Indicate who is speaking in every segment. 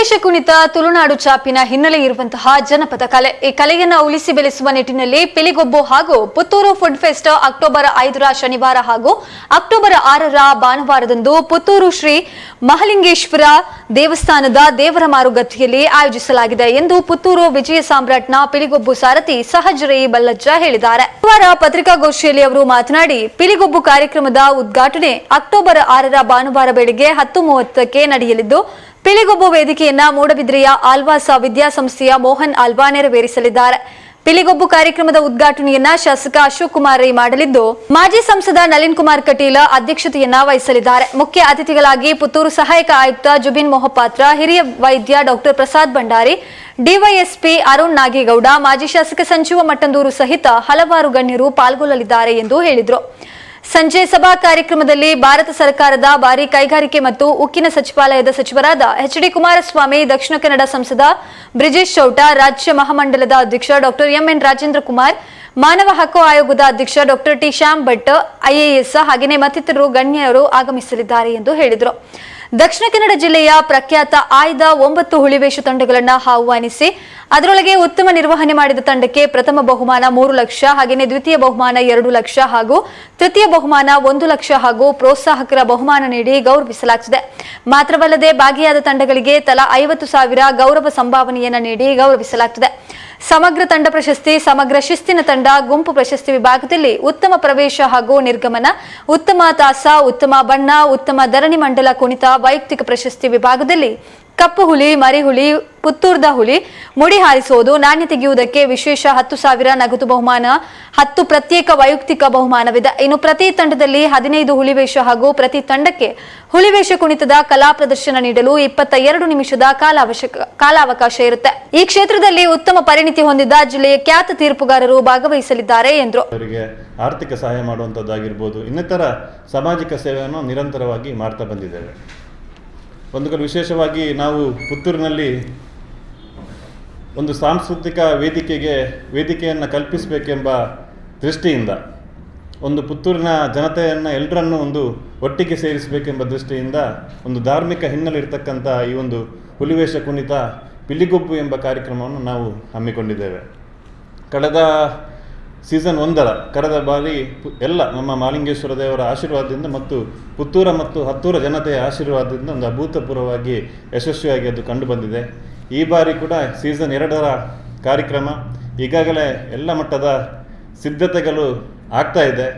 Speaker 1: ಹುಲಿವೇಷ ಕುಣಿತ, ತುಳುನಾಡು ಚಾಪಿನ ಹಿನ್ನೆಲೆ ಇರುವಂತಹ ಜನಪದ ಕಲೆ. ಈ ಕಲೆಯನ್ನು ಉಳಿಸಿ ಬೆಳೆಸುವ ನಿಟ್ಟಿನಲ್ಲಿ ಪಿಲಿಗೊಬ್ಬು ಹಾಗೂ ಪುತ್ತೂರು ಫುಡ್ ಫೆಸ್ಟ್ ಅಕ್ಟೋಬರ್ ಐದರ ಶನಿವಾರ ಹಾಗೂ ಅಕ್ಟೋಬರ್ ಆರರ ಭಾನುವಾರದಂದು ಪುತ್ತೂರು ಶ್ರೀ ಮಹಲಿಂಗೇಶ್ವರ ದೇವಸ್ಥಾನದ ದೇವರ ಮಾರುಗತಿಯಲ್ಲಿ ಆಯೋಜಿಸಲಾಗಿದೆ ಎಂದು ಪುತ್ತೂರು ವಿಜಯ ಸಾಮ್ರಾಟ್ನ ಪಿಲಿಗೊಬ್ಬು ಸಾರಥಿ ಸಹಜರೇ ಬಲ್ಲಜ್ಜ ಹೇಳಿದ್ದಾರೆ. ಗುರುವಾರ ಪತ್ರಿಕಾಗೋಷ್ಠಿಯಲ್ಲಿ ಅವರು ಮಾತನಾಡಿ, ಪಿಲಿಗೊಬ್ಬು ಕಾರ್ಯಕ್ರಮದ ಉದ್ಘಾಟನೆ ಅಕ್ಟೋಬರ್ ಆರರ ಭಾನುವಾರ ಬೆಳಗ್ಗೆ ಹತ್ತು ಮೂವತ್ತಕ್ಕೆ ನಡೆಯಲಿದ್ದು ಪಿಲಿಗೊಬ್ಬು ವೇದಿಕೆಯನ್ನ ಮೂಡಬಿದ್ರೆಯ ಆಲ್ವಾಸ ವಿದ್ಯಾಸಂಸ್ಥೆಯ ಮೋಹನ್ ಆಲ್ವಾ ನೆರವೇರಿಸಲಿದ್ದಾರೆ. ಪಿಲಿಗೊಬ್ಬು ಕಾರ್ಯಕ್ರಮದ ಉದ್ಘಾಟನೆಯನ್ನ ಶಾಸಕ ಅಶೋಕ್ ಕುಮಾರ್ ರೈ ಮಾಡಲಿದ್ದು, ಮಾಜಿ ಸಂಸದ ನಳಿನ್ ಕುಮಾರ್ ಕಟೀಲ್ ಅಧ್ಯಕ್ಷತೆಯನ್ನ ವಹಿಸಲಿದ್ದಾರೆ. ಮುಖ್ಯ ಅತಿಥಿಗಳಾಗಿ ಪುತ್ತೂರು ಸಹಾಯಕ ಆಯುಕ್ತ ಜುಬಿನ್ ಮೊಹಪಾತ್ರ, ಹಿರಿಯ ವೈದ್ಯ ಡಾಕ್ಟರ್ ಪ್ರಸಾದ್ ಭಂಡಾರಿ, ಡಿವೈಎಸ್ಪಿ ಅರುಣ್ ನಾಗೇಗೌಡ, ಮಾಜಿ ಶಾಸಕ ಸಂಜೀವ ಮಟ್ಟಂದೂರು ಸಹಿತ ಹಲವಾರು ಗಣ್ಯರು ಪಾಲ್ಗೊಳ್ಳಲಿದ್ದಾರೆ ಎಂದು ಹೇಳಿದರು. ಸಂಜೆ ಸಭಾ ಕಾರ್ಯಕ್ರಮದಲ್ಲಿ ಭಾರತ ಸರ್ಕಾರದ ಭಾರಿ ಕೈಗಾರಿಕೆ ಮತ್ತು ಉಕ್ಕಿನ ಸಚಿವಾಲಯದ ಸಚಿವರಾದ ಎಚ್ ಡಿ ಕುಮಾರಸ್ವಾಮಿ, ದಕ್ಷಿಣ ಕನ್ನಡ ಸಂಸದ ಬ್ರಿಜೇಶ್ ಚೌಟ, ರಾಜ್ಯ ಮಹಾಮಂಡಲದ ಅಧ್ಯಕ್ಷ ಡಾಕ್ಟರ್ ಎಂಎನ್ ರಾಜೇಂದ್ರ ಕುಮಾರ್, ಮಾನವ ಹಕ್ಕು ಆಯೋಗದ ಅಧ್ಯಕ್ಷ doctor T Shyam Bhat IAS ಹಾಗೆಯೇ ಮತ್ತಿತರರು ಗಣ್ಯರು ಆಗಮಿಸಲಿದ್ದಾರೆ ಎಂದು ಹೇಳಿದರು. ದಕ್ಷಿಣ ಕನ್ನಡ ಜಿಲ್ಲೆಯ ಪ್ರಖ್ಯಾತ ಆಯ್ದ ಒಂಬತ್ತು ಹುಳಿವೇಷ ತಂಡಗಳನ್ನು ಆಹ್ವಾನಿಸಿ, ಅದರೊಳಗೆ ಉತ್ತಮ ನಿರ್ವಹಣೆ ಮಾಡಿದ ತಂಡಕ್ಕೆ ಪ್ರಥಮ ಬಹುಮಾನ ಮೂರು ಲಕ್ಷ, ಹಾಗೆಯೇ ದ್ವಿತೀಯ ಬಹುಮಾನ ಎರಡು ಲಕ್ಷ ಹಾಗೂ ತೃತೀಯ ಬಹುಮಾನ ಒಂದು ಲಕ್ಷ ಹಾಗೂ ಪ್ರೋತ್ಸಾಹಕರ ಬಹುಮಾನ ನೀಡಿ ಗೌರವಿಸಲಾಗುತ್ತದೆ ಮಾತ್ರವಲ್ಲದೆ ಭಾಗಿಯಾದ ತಂಡಗಳಿಗೆ ತಲಾ ಐವತ್ತು ಸಾವಿರ ಗೌರವ ಸಂಭಾವನೆಯನ್ನು ನೀಡಿ ಗೌರವಿಸಲಾಗುತ್ತದೆ ಸಮಗ್ರ ತಂಡ ಪ್ರಶಸ್ತಿ, ಸಮಗ್ರ ಶಿಸ್ತಿನ ತಂಡ, ಗುಂಪು ಪ್ರಶಸ್ತಿ ವಿಭಾಗದಲ್ಲಿ ಉತ್ತಮ ಪ್ರವೇಶ ಹಾಗೂ ನಿರ್ಗಮನ, ಉತ್ತಮ ತಾಸ, ಉತ್ತಮ ಬಣ್ಣ, ಉತ್ತಮ ಧರಣಿ ಮಂಡಲ ಕುಣಿತ, ವೈಯಕ್ತಿಕ ಪ್ರಶಸ್ತಿ ವಿಭಾಗದಲ್ಲಿ ಕಪ್ಪು ಹುಲಿ, ಮರಿ ಹುಲಿ, ಪುತ್ತೂರ್ದ ಹುಲಿ ಮುಡಿ ಹಾರಿಸುವುದು ನಾಣ್ಯ ತೆಗೆಯುವುದಕ್ಕೆ ವಿಶೇಷ ಹತ್ತು ಸಾವಿರ ನಗದು ಬಹುಮಾನ, ಹತ್ತು ಪ್ರತ್ಯೇಕ ವೈಯಕ್ತಿಕ ಬಹುಮಾನವಿದೆ. ಇನ್ನು ಪ್ರತಿ ತಂಡದಲ್ಲಿ ಹದಿನೈದು ಹುಲಿವೇಷ ಹಾಗೂ ಪ್ರತಿ ತಂಡಕ್ಕೆ ಹುಲಿವೇಷ ಕುಣಿತದ ಕಲಾ ಪ್ರದರ್ಶನ ನೀಡಲು ಇಪ್ಪತ್ತ ಎರಡು ನಿಮಿಷದ ಕಾಲಾವಶ ಕಾಲಾವಕಾಶ ಇರುತ್ತೆ. ಈ ಕ್ಷೇತ್ರದಲ್ಲಿ ಉತ್ತಮ ಪರಿಣಿತಿ ಹೊಂದಿದ್ದ ಜಿಲ್ಲೆಯ ಖ್ಯಾತ ತೀರ್ಪುಗಾರರು ಭಾಗವಹಿಸಲಿದ್ದಾರೆ ಎಂದರು.
Speaker 2: ಅವರಿಗೆ ಆರ್ಥಿಕ ಸಹಾಯ ಮಾಡುವಂಥದ್ದಾಗಿರ್ಬೋದು ಇನ್ನಿತರ ಸಾಮಾಜಿಕ ಸೇವೆಯನ್ನು ನಿರಂತರವಾಗಿ ಮಾಡ್ತಾ ಬಂದಿದ್ದೇವೆ. ಒಂದು ಕಡೆ ವಿಶೇಷವಾಗಿ ನಾವು ಪುತ್ತೂರಿನಲ್ಲಿ ಒಂದು ಸಾಂಸ್ಕೃತಿಕ ವೇದಿಕೆಗೆ, ವೇದಿಕೆಯನ್ನು ಕಲ್ಪಿಸಬೇಕೆಂಬ ದೃಷ್ಟಿಯಿಂದ, ಒಂದು ಪುತ್ತೂರಿನ ಜನತೆಯನ್ನು ಎಲ್ಲರನ್ನು ಒಂದು ಒಟ್ಟಿಗೆ ಸೇರಿಸಬೇಕೆಂಬ ದೃಷ್ಟಿಯಿಂದ ಒಂದು ಧಾರ್ಮಿಕ ಹಿನ್ನೆಲೆ ಇರತಕ್ಕಂಥ ಈ ಒಂದು ಹುಲಿವೇಷ ಕುಣಿತ, ಪಿಲಿಗೊಬ್ಬು ಎಂಬ ಕಾರ್ಯಕ್ರಮವನ್ನು ನಾವು ಹಮ್ಮಿಕೊಂಡಿದ್ದೇವೆ. ಕಳೆದ ಸೀಸನ್ ಒಂದರ ಕರೆದ ಬಾರಿ ಎಲ್ಲ ನಮ್ಮ ಮಾಲಿಂಗೇಶ್ವರ ದೇವರ ಆಶೀರ್ವಾದದಿಂದ ಮತ್ತು ಪುತ್ತೂರ ಮತ್ತು ಹತ್ತೂರ ಜನತೆಯ ಆಶೀರ್ವಾದದಿಂದ ಒಂದು ಅಭೂತಪೂರ್ವವಾಗಿ ಯಶಸ್ವಿಯಾಗಿ ಅದು ಕಂಡುಬಂದಿದೆ ಈ ಬಾರಿ ಕೂಡ ಸೀಸನ್ ಎರಡರ ಕಾರ್ಯಕ್ರಮ ಈಗಾಗಲೇ ಎಲ್ಲ ಮಟ್ಟದ ಸಿದ್ಧತೆಗಳು ಆಗ್ತಾ ಇದೆ.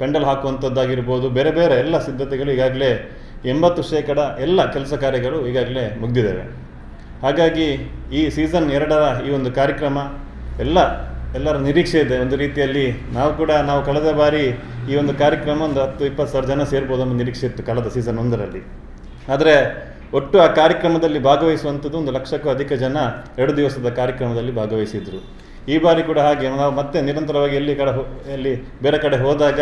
Speaker 2: ಪೆಂಡಲ್ ಹಾಕುವಂಥದ್ದಾಗಿರ್ಬೋದು, ಬೇರೆ ಬೇರೆ ಎಲ್ಲ ಸಿದ್ಧತೆಗಳು ಈಗಾಗಲೇ ಎಂಬತ್ತು ಶೇಕಡ ಎಲ್ಲ ಕೆಲಸ ಕಾರ್ಯಗಳು ಈಗಾಗಲೇ ಮುಗಿದಿದ್ದಾವೆ. ಹಾಗಾಗಿ ಈ ಸೀಸನ್ ಎರಡರ ಈ ಒಂದು ಕಾರ್ಯಕ್ರಮ ಎಲ್ಲ ಎಲ್ಲರ ನಿರೀಕ್ಷೆ ಇದೆ. ಒಂದು ರೀತಿಯಲ್ಲಿ ನಾವು ಕೂಡ ನಾವು ಕಳೆದ ಬಾರಿ ಈ ಒಂದು ಕಾರ್ಯಕ್ರಮ ಒಂದು ಹತ್ತು, ಇಪ್ಪತ್ತು ಸಾವಿರ ಜನ ಸೇರ್ಬೋದು ಅನ್ನೋ ನಿರೀಕ್ಷೆ ಇತ್ತು ಕಳೆದ ಸೀಸನ್ ಒಂದರಲ್ಲಿ. ಆದರೆ ಒಟ್ಟು ಆ ಕಾರ್ಯಕ್ರಮದಲ್ಲಿ ಭಾಗವಹಿಸುವಂಥದ್ದು ಒಂದು ಲಕ್ಷಕ್ಕೂ ಅಧಿಕ ಜನ ಎರಡು ದಿವಸದ ಕಾರ್ಯಕ್ರಮದಲ್ಲಿ ಭಾಗವಹಿಸಿದರು. ಈ ಬಾರಿ ಕೂಡ ಹಾಗೆ ನಾವು ಮತ್ತೆ ನಿರಂತರವಾಗಿ ಎಲ್ಲಿ ಕಡೆ ಎಲ್ಲಿ ಬೇರೆ ಕಡೆ ಹೋದಾಗ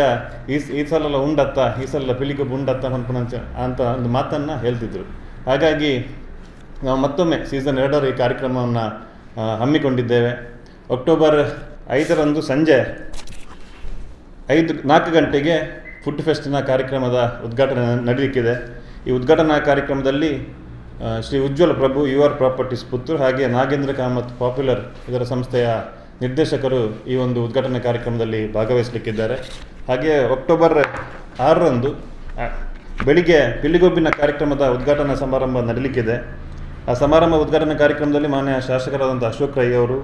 Speaker 2: ಈ ಈ ಸಲಲ್ಲ ಉಂಡತ್ತ, ಈ ಸಲ ಪಿಲಿಗೊಬ್ಬ ಉಂಡತ್ತ ಹೊಂದ್ಪುಣಂಚ ಅಂತ ಒಂದು ಮಾತನ್ನು ಹೇಳ್ತಿದ್ರು. ಹಾಗಾಗಿ ನಾವು ಮತ್ತೊಮ್ಮೆ ಸೀಸನ್ ಎರಡರ ಈ ಕಾರ್ಯಕ್ರಮವನ್ನು ಹಮ್ಮಿಕೊಂಡಿದ್ದೇವೆ. ಅಕ್ಟೋಬರ್ ಐದರಂದು ಸಂಜೆ ಐದು, ನಾಲ್ಕು ಗಂಟೆಗೆ ಫುಡ್ ಫೆಸ್ಟಿನ ಕಾರ್ಯಕ್ರಮದ ಉದ್ಘಾಟನೆ ನಡೆಯಲಿಕ್ಕಿದೆ ಈ ಉದ್ಘಾಟನಾ ಕಾರ್ಯಕ್ರಮದಲ್ಲಿ Shri Ujwala Prabhu U R properties Puttur ಹಾಗೆ ನಾಗೇಂದ್ರ ಕಾಮತ್ ಪಾಪ್ಯುಲರ್ ಇದರ ಸಂಸ್ಥೆಯ ನಿರ್ದೇಶಕರು ಈ ಒಂದು ಉದ್ಘಾಟನಾ ಕಾರ್ಯಕ್ರಮದಲ್ಲಿ ಭಾಗವಹಿಸಲಿಕ್ಕಿದ್ದಾರೆ. ಹಾಗೆ ಅಕ್ಟೋಬರ್ ಆರರಂದು ಬೆಳಿಗ್ಗೆ ಪಿಲಿಗೊಬ್ಬಿನ ಕಾರ್ಯಕ್ರಮದ ಉದ್ಘಾಟನಾ ಸಮಾರಂಭ ನಡೀಲಿಕ್ಕಿದೆ. ಆ ಸಮಾರಂಭ ಉದ್ಘಾಟನಾ ಕಾರ್ಯಕ್ರಮದಲ್ಲಿ ಮಾನ್ಯ ಶಾಸಕರಾದಂಥ ಅಶೋಕ್ ರೈ ಅವರು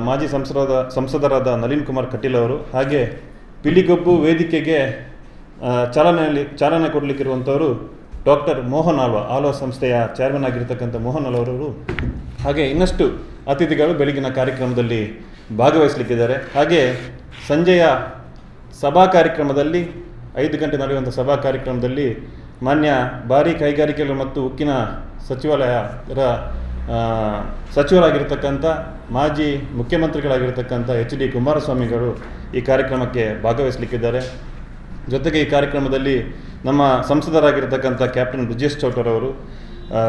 Speaker 2: ಮಾಜಿ ಸಂಸದ ಸಂಸದರಾದ ನಳಿನ್ ಕುಮಾರ್ ಕಟೀಲ್ ಅವರು ಹಾಗೆ ಪಿಲಿಗೊಬ್ಬು ವೇದಿಕೆಗೆ ಚಾಲನೆಯಲ್ಲಿ ಚಾಲನೆ ಕೊಡಲಿಕ್ಕಿರುವಂಥವರು ಡಾಕ್ಟರ್ ಮೋಹನ್ ಆಲ್ವ ಆಲ್ವ ಸಂಸ್ಥೆಯ ಚೇರ್ಮನ್ ಆಗಿರ್ತಕ್ಕಂಥ ಮೋಹನ್ ಆಳ್ವ ಅವರು. ಹಾಗೆ ಇನ್ನಷ್ಟು ಅತಿಥಿಗಳು ಬೆಳಗಿನ ಕಾರ್ಯಕ್ರಮದಲ್ಲಿ ಭಾಗವಹಿಸಲಿಕ್ಕಿದ್ದಾರೆ. ಹಾಗೆ ಸಂಜೆಯ ಸಭಾ ಕಾರ್ಯಕ್ರಮದಲ್ಲಿ ಐದು ಗಂಟೆ ನಡೆಯುವಂಥ ಸಭಾ ಕಾರ್ಯಕ್ರಮದಲ್ಲಿ ಮಾನ್ಯ ಭಾರಿ ಕೈಗಾರಿಕೆಗಳು ಮತ್ತು ಉಕ್ಕಿನ ಸಚಿವಾಲಯದ ಆ, ಸಚಿವರಾಗಿರ್ತಕ್ಕಂಥ, ಮಾಜಿ ಮುಖ್ಯಮಂತ್ರಿಗಳಾಗಿರ್ತಕ್ಕಂಥ ಎಚ್ ಡಿ ಕುಮಾರಸ್ವಾಮಿಗಳು ಈ ಕಾರ್ಯಕ್ರಮಕ್ಕೆ ಭಾಗವಹಿಸಲಿಕ್ಕಿದ್ದಾರೆ. ಜೊತೆಗೆ ಈ ಕಾರ್ಯಕ್ರಮದಲ್ಲಿ ನಮ್ಮ ಸಂಸದರಾಗಿರ್ತಕ್ಕಂಥ ಕ್ಯಾಪ್ಟನ್ ಬ್ರಿಜೇಶ್ ಚೌಟರವರು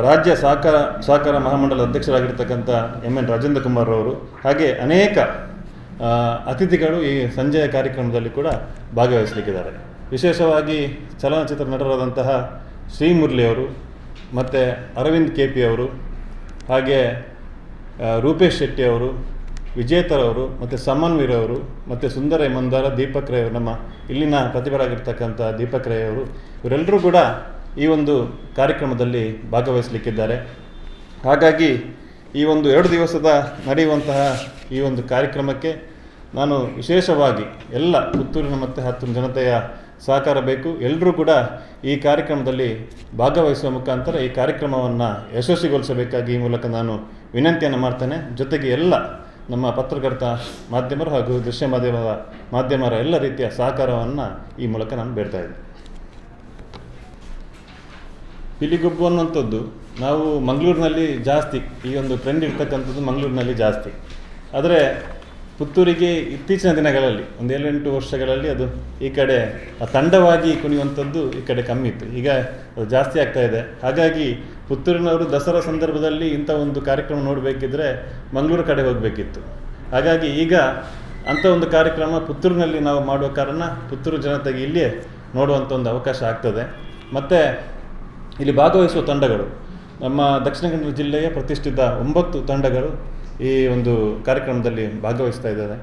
Speaker 2: ರಾಜ್ಯ ಸಹಕಾರ ಸಹಕಾರ ಮಹಾಮಂಡಲ ಅಧ್ಯಕ್ಷರಾಗಿರ್ತಕ್ಕಂಥ ಎಂ ಎನ್ ರಾಜೇಂದ್ರ ಕುಮಾರ್ ಅವರು, ಹಾಗೆ ಅನೇಕ ಅತಿಥಿಗಳು ಈ ಸಂಜೆಯ ಕಾರ್ಯಕ್ರಮದಲ್ಲಿ ಕೂಡ ಭಾಗವಹಿಸಲಿಕ್ಕಿದ್ದಾರೆ. ವಿಶೇಷವಾಗಿ ಚಲನಚಿತ್ರ ನಟರಾದಂತಹ ಶ್ರೀ ಮುರಳಿ ಅವರು, ಮತ್ತು ಅರವಿಂದ್ ಕೆ ಪಿ ಅವರು ಹಾಗೆ ರೂಪೇಶ್ ಶೆಟ್ಟಿ ಅವರು ವಿಜೇತರವರು ಮತ್ತು ಸಮನ್ವೀರ್ ಅವರು, ಮತ್ತು ಸುಂದರ ಮಂದಾರ ದೀಪಕ್ ರೈ ನಮ್ಮ ಇಲ್ಲಿನ ಪ್ರತಿಭರಾಗಿರ್ತಕ್ಕಂಥ ದೀಪಕ್ ರೈ ಅವರು, ಇವರೆಲ್ಲರೂ ಕೂಡ ಈ ಒಂದು ಕಾರ್ಯಕ್ರಮದಲ್ಲಿ ಭಾಗವಹಿಸಲಿಕ್ಕಿದ್ದಾರೆ. ಹಾಗಾಗಿ ಈ ಒಂದು ಎರಡು ದಿವಸದ ನಡೆಯುವಂತಹ ಈ ಒಂದು ಕಾರ್ಯಕ್ರಮಕ್ಕೆ ನಾನು ವಿಶೇಷವಾಗಿ ಎಲ್ಲ ಪುತ್ತೂರಿನ ಮತ್ತು ಹತ್ತು ಜನತೆಯ ಸಹಕಾರ ಬೇಕು. ಎಲ್ಲರೂ ಕೂಡ ಈ ಕಾರ್ಯಕ್ರಮದಲ್ಲಿ ಭಾಗವಹಿಸುವ ಮುಖಾಂತರ ಈ ಕಾರ್ಯಕ್ರಮವನ್ನು ಯಶಸ್ವಿಗೊಳಿಸಬೇಕಾಗಿ ಈ ಮೂಲಕ ನಾನು ವಿನಂತಿಯನ್ನು ಮಾಡ್ತೇನೆ. ಜೊತೆಗೆ ಎಲ್ಲ ನಮ್ಮ ಪತ್ರಕರ್ತ ಮಾಧ್ಯಮರು ಹಾಗೂ ದೃಶ್ಯ ಮಾಧ್ಯಮದ ಮಾಧ್ಯಮರ ಎಲ್ಲ ರೀತಿಯ ಸಹಕಾರವನ್ನು ಈ ಮೂಲಕ ನಾನು ಬೇಡ್ತಾ ಇದ್ದೆ ಪಿಲಿಗೊಬ್ಬು ಅನ್ನುವಂಥದ್ದು ನಾವು ಮಂಗಳೂರಿನಲ್ಲಿ ಜಾಸ್ತಿ ಈ ಒಂದು ಟ್ರೆಂಡ್ ಇರ್ತಕ್ಕಂಥದ್ದು ಮಂಗಳೂರಿನಲ್ಲಿ ಜಾಸ್ತಿ. ಆದರೆ ಪುತ್ತೂರಿಗೆ ಇತ್ತೀಚಿನ ದಿನಗಳಲ್ಲಿ, ಒಂದು ಏಳೆಂಟು ವರ್ಷಗಳಲ್ಲಿ ಅದು ಈ ಕಡೆ ತಂಡವಾಗಿ ಕುಣಿಯುವಂಥದ್ದು ಈ ಕಡೆ ಕಮ್ಮಿ ಇತ್ತು. ಈಗ ಅದು ಜಾಸ್ತಿ ಆಗ್ತಾ ಇದೆ. ಹಾಗಾಗಿ ಪುತ್ತೂರಿನವರು ದಸರಾ ಸಂದರ್ಭದಲ್ಲಿ ಇಂಥ ಒಂದು ಕಾರ್ಯಕ್ರಮ ನೋಡಬೇಕಿದ್ರೆ ಮಂಗಳೂರು ಕಡೆ ಹೋಗಬೇಕಿತ್ತು. ಹಾಗಾಗಿ ಈಗ ಅಂಥ ಒಂದು ಕಾರ್ಯಕ್ರಮ ಪುತ್ತೂರಿನಲ್ಲಿ ನಾವು ಮಾಡುವ ಕಾರಣ ಪುತ್ತೂರು ಜನತೆಗೆ ಇಲ್ಲಿಯೇ ನೋಡುವಂಥ ಒಂದು ಅವಕಾಶ ಆಗ್ತದೆ. ಮತ್ತು ಇಲ್ಲಿ ಭಾಗವಹಿಸುವ ತಂಡಗಳು, ನಮ್ಮ ದಕ್ಷಿಣ ಕನ್ನಡ ಜಿಲ್ಲೆಯ ಪ್ರತಿಷ್ಠಿತ ಒಂಬತ್ತು ತಂಡಗಳು ಈ ಒಂದು ಕಾರ್ಯಕ್ರಮದಲ್ಲಿ ಭಾಗವಹಿಸ್ತಾ ಇದ್ದಾರೆ.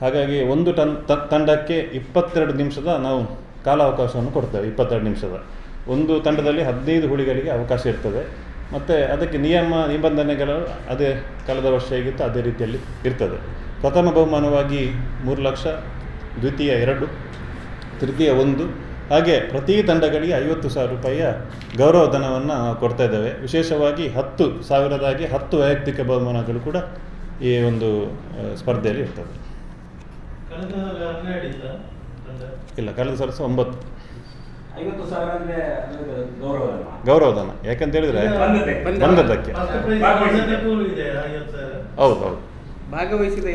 Speaker 2: ಹಾಗಾಗಿ ಒಂದು ಟನ್ ತಂಡಕ್ಕೆ ಇಪ್ಪತ್ತೆರಡು ನಿಮಿಷದ ನಾವು ಕಾಲಾವಕಾಶವನ್ನು ಕೊಡ್ತೇವೆ, ಇಪ್ಪತ್ತೆರಡು ನಿಮಿಷದ. ಒಂದು ತಂಡದಲ್ಲಿ ಹದಿನೈದು ಹುಳಿಗಳಿಗೆ ಅವಕಾಶ ಇರ್ತದೆ. ಮತ್ತು ಅದಕ್ಕೆ ನಿಯಮ, ನಿಬಂಧನೆಗಳು ಅದೇ ಕಳೆದ ವರ್ಷ ಹೇಗಿತ್ತು ಅದೇ ರೀತಿಯಲ್ಲಿ ಇರ್ತದೆ. ಪ್ರಥಮ ಬಹುಮಾನವಾಗಿ ಮೂರು ಲಕ್ಷ, ದ್ವಿತೀಯ ಎರಡು, ತೃತೀಯ ಒಂದು ಹಾಗೆ ಪ್ರತಿ ತಂಡಗಳಿಗೆ ಐವತ್ತು ಸಾವಿರ ರೂಪಾಯಿಯ ಗೌರವ ಧನವನ್ನು ಕೊಡ್ತಾ ಇದ್ದೇವೆ. ವಿಶೇಷವಾಗಿ ಹತ್ತು ಸಾವಿರದಾಗಿ ಹತ್ತು ವೈಯಕ್ತಿಕ ಬಹುಮಾನಗಳು ಕೂಡ ಈ ಒಂದು ಸ್ಪರ್ಧೆಯಲ್ಲಿ ಇರ್ತದೆ ಇಲ್ಲ ಕಳೆದ ಸಲ ಸಹ ಒಂಬತ್ತು.
Speaker 3: ಗೌರವಧನ.
Speaker 2: ಗೌರವ ಧನ ಯಾಕಂತ ಹೇಳಿದ್ರೆ
Speaker 3: ಬಂದದ್ದೇ.
Speaker 2: ಬಂದದ್ದಕ್ಕೆ. ಹೌದು ಹೌದು.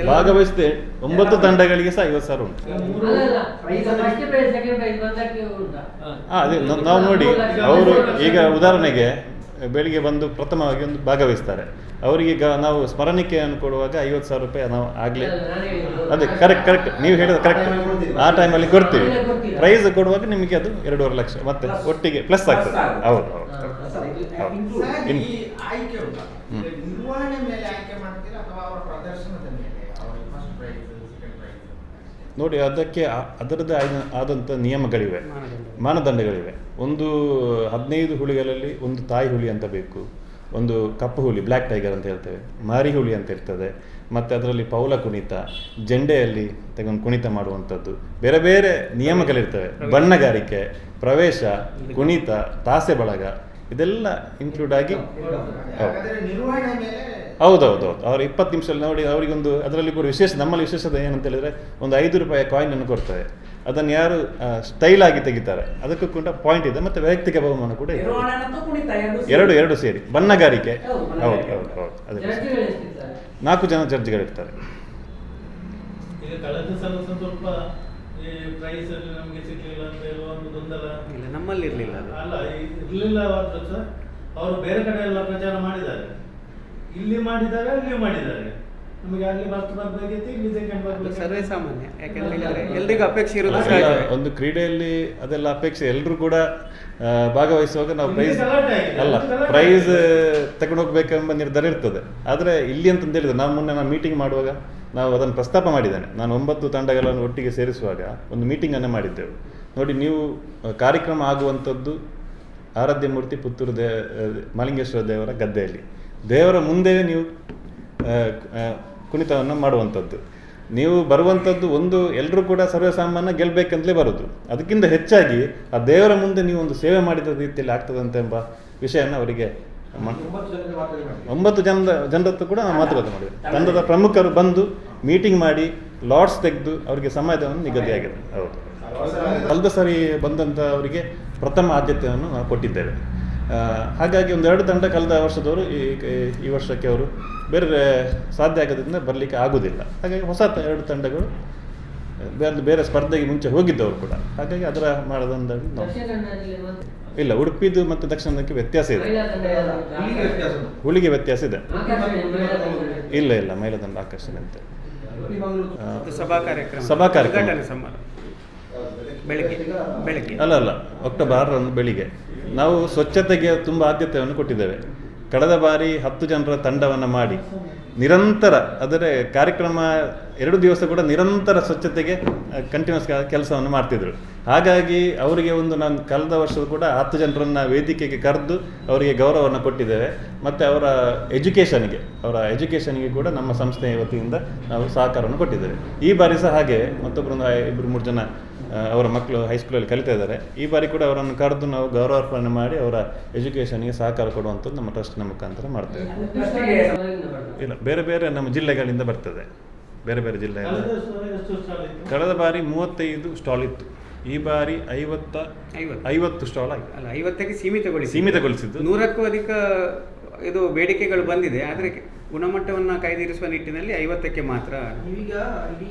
Speaker 4: ಭಾಗವಹಿಸಿದ
Speaker 2: ಒಂಬತ್ತು ತಂಡಗಳಿಗೆ ಸಹ ಐವತ್ತು ಸಾವಿರ ಉಂಟು. ನಾವು ನೋಡಿ ಅವರು ಈಗ ಉದಾಹರಣೆಗೆ ಬೆಳಿಗ್ಗೆ ಬಂದು ಪ್ರಥಮವಾಗಿ ಒಂದು ಭಾಗವಹಿಸ್ತಾರೆ. ಅವರಿಗೆ ಈಗ ನಾವು ಸ್ಮರಣಿಕೆಯನ್ನು ಕೊಡುವಾಗ ಐವತ್ತು ಸಾವಿರ ರೂಪಾಯಿ ನಾವು ಆಗಲೇ. ಅದೇ ಕರೆಕ್ಟ್ ಕರೆಕ್ಟ್ ನೀವು ಹೇಳಿದ ಕರೆಕ್ಟ್ ಆ ಟೈಮಲ್ಲಿ ಕೊಡ್ತೀವಿ. ಪ್ರೈಸ್ ಕೊಡುವಾಗ ನಿಮಗೆ ಅದು ಎರಡೂವರೆ ಲಕ್ಷ ಮತ್ತೆ ಒಟ್ಟಿಗೆ ಪ್ಲಸ್ ಆಗ್ತದೆ. ಹೌದು ಹೌದು.
Speaker 5: ಹ್ಞೂ
Speaker 2: ಹೌದು.
Speaker 6: ಸರ್,
Speaker 2: ಇನ್-
Speaker 6: ಈ ಆಯ್ಕೆ ಉಂಟಾ
Speaker 2: ಹ್ಮ್.
Speaker 6: ಈಗ ನಿರ್ವಹಣೆ ಮೇಲೆ ಆಯ್ಕೆ ಮಾಡ್ತೀರಾ ಅಥವಾ ಅವರ ಪ್ರದರ್ಶನದ ಮೇಲೆ ಅವರಿಗೆ ಫಸ್ಟ್ ಪ್ರೈಸ್ ಸೆಕೆಂಡ್ ಪ್ರೈಸ್
Speaker 2: ನೋಡಿ ಅದಕ್ಕೆ ಅದರದೇ ಅದರದ್ದೇ ಆದ ಆದಂಥ ನಿಯಮಗಳಿವೆ.
Speaker 4: ಮಾನದಂಡ.
Speaker 2: ಮಾನದಂಡಗಳಿವೆ. ಒಂದು ಹದಿನೈದು ಹುಲಿಗಳಲ್ಲಿ ಒಂದು ತಾಯಿ ಹುಲಿ ಅಂತ ಬೇಕು. ಒಂದು ಕಪ್ಪು ಹುಲಿ ಬ್ಲ್ಯಾಕ್ ಟೈಗರ್ ಅಂತ ಹೇಳ್ತೇವೆ. ಮಾರಿ ಹುಲಿ ಅಂತ ಇರ್ತದೆ. ಮತ್ತು ಅದರಲ್ಲಿ ಪೌಲ ಕುಣಿತ ಜೆಂಡೆಯಲ್ಲಿ ತೆಗೊಂಡು ಕುಣಿತ ಮಾಡುವಂಥದ್ದು. ಬೇರೆ ಬೇರೆ ನಿಯಮಗಳಿರ್ತವೆ. ಬಣ್ಣಗಾರಿಕೆ ಪ್ರವೇಶ ಕುಣಿತ ತಾಸೆ ಬಳಗ ಇದೆಲ್ಲ ಇನ್ಕ್ಲೂಡ್ ಆಗಿ ಹೌದೌದು ಅವ್ರು ಇಪ್ಪತ್ತು ನಿಮಿಷದಲ್ಲಿ ನೋಡಿ ಅವರಿಗೊಂದು ಅದರಲ್ಲಿ ಕೂಡ ವಿಶೇಷ ನಮ್ಮಲ್ಲಿ ವಿಶೇಷತೆ ಏನಂತ ಹೇಳಿದ್ರೆ ಒಂದು ಐದು ರೂಪಾಯಿ ಕಾಯಿನ್ ಅನ್ನು ಕೊಡ್ತಾರೆ. ಅದನ್ನು ಯಾರು ಸ್ಟೈಲ್ ಆಗಿ ತೆಗಿತಾರೆ. ಅದಕ್ಕೂ ಕೂಡ ಪಾಯಿಂಟ್ ಇದೆ. ಮತ್ತೆ ವೈಯಕ್ತಿಕ ಬಹುಮಾನ ಕೂಡ ಇದೆ.
Speaker 3: ಎರಡು
Speaker 2: ಎರಡು ಸೇರಿ. ಬಣ್ಣಗಾರಿಕೆ
Speaker 3: ಹೌದು,
Speaker 2: ಹೌದು ಹೌದು ಅದಕ್ಕೆ ಅದೇ. ನಾಲ್ಕು ಜನ ಜಡ್ಜ್ಗಳಿರ್ತಾರೆ
Speaker 7: ಈಗ ಕಳೆದ ಸಲ ಸ್ವಲ್ಪ ಈ ಪ್ರೈಸ್ ಅಲ್ಲಿ ನಮಗೆ ಸಿಗ್ಲಿಲ್ಲ ಅಂತ ಹೇಳುವ ಒಂದು
Speaker 4: ಇಲ್ಲ ನಮ್ಮಲ್ಲಿ ಇರ್ಲಿಲ್ಲ
Speaker 7: ಅಲ್ಲ ಅವರು ಬೇರೆ ಕಡೆ ಎಲ್ಲ ಪ್ರಚಾರ ಮಾಡಿದ್ದಾರೆ. ಇಲ್ಲಿ ಮಾಡಿದ್ದಾರೆ ಅಲ್ಲಿ ಮಾಡಿದ್ದಾರೆ. ನಮಗೆ ಅಲ್ಲಿ ಫಸ್ಟ್ ಬರ್ಬೇಕಿತ್ತು ಇಲ್ಲಿ ಸೆಕೆಂಡ್ ಬರ್ಬೇಕು
Speaker 4: ಸರ್ವೇ ಸಾಮಾನ್ಯ. ಯಾಕಂತ ಹೇಳಿದ್ರೆ ಎಲ್ರಿಗೂ ಅಪೇಕ್ಷೆ ಇರೋದು
Speaker 2: ಅದೆಲ್ಲ
Speaker 4: ಸಹಜ
Speaker 2: ಒಂದು ಕ್ರೀಡೆಯಲ್ಲಿ ಅದೆಲ್ಲ ಅಪೇಕ್ಷೆ ಎಲ್ಲರೂ ಕೂಡ ಭಾಗವಹಿಸುವಾಗ ನಾವು ಪ್ರೈಸ್ ಅಲ್ಲ ಪ್ರೈಸ್
Speaker 7: ತಗೊಂಡೋಗ್ಬೇಕೆಂಬ
Speaker 2: ತಗೊಂಡು ಹೋಗ್ಬೇಕೆಂಬ ನಿರ್ಧಾರ ಇರ್ತದೆ. ಆದರೆ ಇಲ್ಲಿ ಅಂತ ಹೇಳಿದ್ರೆ ನಾವು ಮೊನ್ನೆ ನಾನು ಮೀಟಿಂಗ್ ಮಾಡುವಾಗ ನಾವು ಅದನ್ನು ಪ್ರಸ್ತಾಪ ಮಾಡಿದ್ದೇನೆ. ನಾನು ಒಂಬತ್ತು ತಂಡಗಳನ್ನು ಒಟ್ಟಿಗೆ ಸೇರಿಸುವಾಗ ಒಂದು ಮೀಟಿಂಗನ್ನು ಮಾಡಿದ್ದೆವು. ನೋಡಿ ನೀವು ಕಾರ್ಯಕ್ರಮ ಆಗುವಂಥದ್ದು ಆರಾಧ್ಯ ಮೂರ್ತಿ ಪುತ್ತೂರು ದೇ ಮಲಿಂಗೇಶ್ವರ ದೇವರ ಗದ್ದೆಯಲ್ಲಿ. ದೇವರ ಮುಂದೆ ನೀವು ಕುಣಿತವನ್ನು ಮಾಡುವಂಥದ್ದು. ನೀವು ಬರುವಂಥದ್ದು ಒಂದು ಎಲ್ಲರೂ ಕೂಡ ಸರ್ವೇಸಾಮಾನ್ಯ ಗೆಲ್ಲಬೇಕಂತಲೇ ಬರೋದು. ಅದಕ್ಕಿಂತ ಹೆಚ್ಚಾಗಿ ಆ ದೇವರ ಮುಂದೆ ನೀವು ಒಂದು ಸೇವೆ ಮಾಡಿದ ರೀತಿಯಲ್ಲಿ ಆಗ್ತದಂತೆ ಎಂಬ ವಿಷಯನ ಅವರಿಗೆ
Speaker 6: ಒಂಬತ್ತು
Speaker 2: ಜನದ ಜನರತ್ತು ಕೂಡ ನಾವು ಮಾತುಕತೆ ಮಾಡಿದೆ ತಂಡದ ಪ್ರಮುಖರು ಬಂದು ಮೀಟಿಂಗ್ ಮಾಡಿ ಲಾಡ್ಸ್ ತೆಗೆದು ಅವರಿಗೆ ಸಮಯವನ್ನು ನಿಗದಿಯಾಗಿದೆ. ಹೌದು. ಕಳೆದ ಸರಿ ಬಂದಂಥ ಅವರಿಗೆ ಪ್ರಥಮ ಆದ್ಯತೆಯನ್ನು ನಾವು ಕೊಟ್ಟಿದ್ದೇವೆ. ಹಾಗಾಗಿ ಒಂದು ಎರಡು ತಂಡ ಕಳೆದ ವರ್ಷದವರು ಈ ಈ ವರ್ಷಕ್ಕೆ ಅವರು ಬೇರೆ ಸಾಧ್ಯ ಆಗೋದ್ರಿಂದ ಬರಲಿಕ್ಕೆ ಆಗೋದಿಲ್ಲ ಹಾಗಾಗಿ ಹೊಸ ತ- ಎರಡು ತಂಡಗಳು ಬೇರೆ ಬೇರೆ ಸ್ಪರ್ಧೆಗೆ ಮುಂಚೆ ಹೋಗಿದ್ದವರು ಕೂಡ ಹಾಗಾಗಿ ಅದರ ಮಾಡೋದೊಂದು ನಾವು. ಇಲ್ಲ ಉಡುಪಿದು ಮತ್ತು ದಕ್ಷಿಣಕ್ಕೆ ವ್ಯತ್ಯಾಸ ಇದೆ?
Speaker 6: ಇಲ್ಲಿಗೆ ವ್ಯತ್ಯಾಸ
Speaker 2: ಇದೆ. ಇಲ್ಲ ಇಲ್ಲ ಮೈಲದಂಡ ಆಕರ್ಷಣೆ ಅಂತ
Speaker 4: ಸಭಾ ಕಾರ್ಯಕ್ರಮ
Speaker 2: ಸಭಾ ಕಾರ್ಯಕ್ರಮ. ಅಲ್ಲ ಅಲ್ಲ ಅಕ್ಟೋಬರ್ ಆರರಂದು ಬೆಳಿಗ್ಗೆ ನಾವು ಸ್ವಚ್ಛತೆಗೆ ತುಂಬ ಆದ್ಯತೆಯನ್ನು ಕೊಟ್ಟಿದ್ದೇವೆ. ಕಳೆದ ಬಾರಿ ಹತ್ತು ಜನರ ತಂಡವನ್ನು ಮಾಡಿ ನಿರಂತರ ಅದರ ಕಾರ್ಯಕ್ರಮ ಎರಡು ದಿವಸ ಕೂಡ ನಿರಂತರ ಸ್ವಚ್ಛತೆಗೆ ಕಂಟಿನ್ಯೂಸ್ ಕೆಲಸವನ್ನು ಮಾಡ್ತಿದ್ರು. ಹಾಗಾಗಿ ಅವರಿಗೆ ಒಂದು ನಾನು ಕಳೆದ ವರ್ಷದ ಕೂಡ ಹತ್ತು ಜನರನ್ನು ವೇದಿಕೆಗೆ ಕರೆದು ಅವರಿಗೆ ಗೌರವವನ್ನು ಕೊಟ್ಟಿದ್ದೇವೆ. ಮತ್ತು ಅವರ ಎಜುಕೇಷನ್ಗೆ ಅವರ ಎಜುಕೇಷನ್ಗೆ ಕೂಡ ನಮ್ಮ ಸಂಸ್ಥೆಯ ವತಿಯಿಂದ ನಾವು ಸಹಕಾರವನ್ನು ಕೊಟ್ಟಿದ್ದೇವೆ. ಈ ಬಾರಿ ಸಹ ಹಾಗೆ ಮತ್ತೊಬ್ಬರೊಂದು ಇಬ್ಬರು ಮೂರು ಜನ ಅವರ ಮಕ್ಕಳು ಹೈಸ್ಕೂಲಲ್ಲಿ ಕಲಿತಾ ಇದ್ದಾರೆ. ಈ ಬಾರಿ ಕೂಡ ಅವರನ್ನು ಕರೆದು ನಾವು ಗೌರವಾರ್ಪಣೆ ಮಾಡಿ ಅವರ ಎಜುಕೇಷನ್ಗೆ ಸಹಕಾರ ಕೊಡುವಂಥದ್ದು ನಮ್ಮ ಟ್ರಸ್ಟ್ನ ಮುಖಾಂತರ ಮಾಡ್ತೇವೆ. ಇಲ್ಲ ಬೇರೆ ಬೇರೆ ನಮ್ಮ ಜಿಲ್ಲೆಗಳಿಂದ ಬರ್ತದೆ. ಬೇರೆ ಬೇರೆ ಜಿಲ್ಲೆಗಳು
Speaker 7: ಕಳೆದ
Speaker 2: ಬಾರಿ ಮೂವತ್ತೈದು ಸ್ಟಾಲ್ ಇತ್ತು. ಈ ಬಾರಿ ಐವತ್ತ
Speaker 4: ಐವತ್ತು.
Speaker 2: ಐವತ್ತು ಸ್ಟಾಲ್ ಆಗಿದೆ
Speaker 4: ಅಲ್ಲ ಐವತ್ತಕ್ಕೆ ಸೀಮಿತಗೊಳಿಸಿ
Speaker 2: ಸೀಮಿತಗೊಳಿಸಿದ್ದು.
Speaker 4: ನೂರಕ್ಕೂ ಅಧಿಕ ಇದು ಬೇಡಿಕೆಗಳು ಬಂದಿದೆ ಆದರೆ ಗುಣಮಟ್ಟವನ್ನು ಕಾಯ್ದಿರಿಸುವ ನಿಟ್ಟಿನಲ್ಲಿ ಐವತ್ತಕ್ಕೆ ಮಾತ್ರ.
Speaker 6: ಈಗ ಇಡೀ